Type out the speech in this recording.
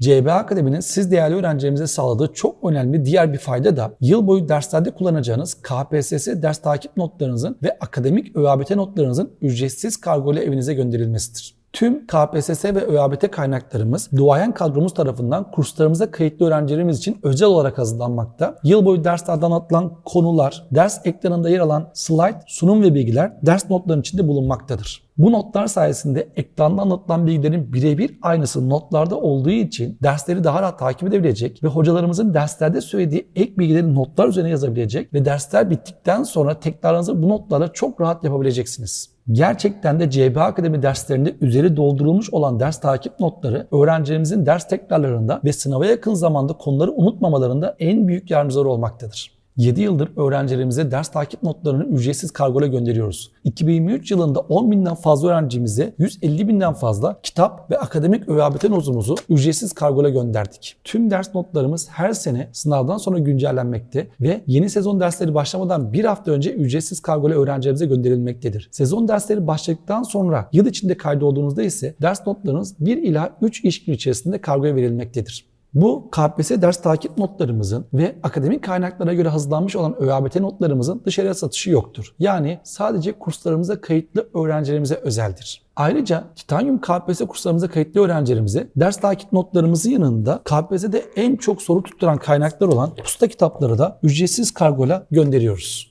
CBA Akademi'nin siz değerli öğrencilerimize sağladığı çok önemli diğer bir fayda da yıl boyu derslerde kullanacağınız KPSS ders takip notlarınızın ve akademik ÖABT notlarınızın ücretsiz kargo ile evinize gönderilmesidir. Tüm KPSS ve ÖABT kaynaklarımız duayen kadromuz tarafından kurslarımıza kayıtlı öğrencilerimiz için özel olarak hazırlanmakta. Yıl boyu derslerde anlatılan konular, ders ekranında yer alan slide, sunum ve bilgiler ders notlarının içinde bulunmaktadır. Bu notlar sayesinde ekranda anlatılan bilgilerin birebir aynısı notlarda olduğu için dersleri daha rahat takip edebilecek ve hocalarımızın derslerde söylediği ek bilgileri notlar üzerine yazabilecek ve dersler bittikten sonra tekrarınızı bu notlarla çok rahat yapabileceksiniz. Gerçekten de CBA Akademi derslerinde üzeri doldurulmuş olan ders takip notları öğrencilerimizin ders tekrarlarında ve sınava yakın zamanda konuları unutmamalarında en büyük yardımcıları olmaktadır. 7 yıldır öğrencilerimize ders takip notlarını ücretsiz kargoyla gönderiyoruz. 2023 yılında 10 binden fazla öğrencimize 150 binden fazla kitap ve akademik ÖABT notumuzu ücretsiz kargoyla gönderdik. Tüm ders notlarımız her sene sınavdan sonra güncellenmekte ve yeni sezon dersleri başlamadan bir hafta önce ücretsiz kargoyla öğrencilerimize gönderilmektedir. Sezon dersleri başladıktan sonra yıl içinde kaydolduğunuzda ise ders notlarınız 1 ila 3 iş gün içerisinde kargoya verilmektedir. Bu KPSS ders takip notlarımızın ve akademik kaynaklara göre hazırlanmış olan ÖABT notlarımızın dışarıya satışı yoktur. Yani sadece kurslarımıza kayıtlı öğrencilerimize özeldir. Ayrıca Titanium KPSS kurslarımıza kayıtlı öğrencilerimize ders takip notlarımızın yanında KPSS'de en çok soru tutturan kaynaklar olan pusta kitapları da ücretsiz kargoyla gönderiyoruz.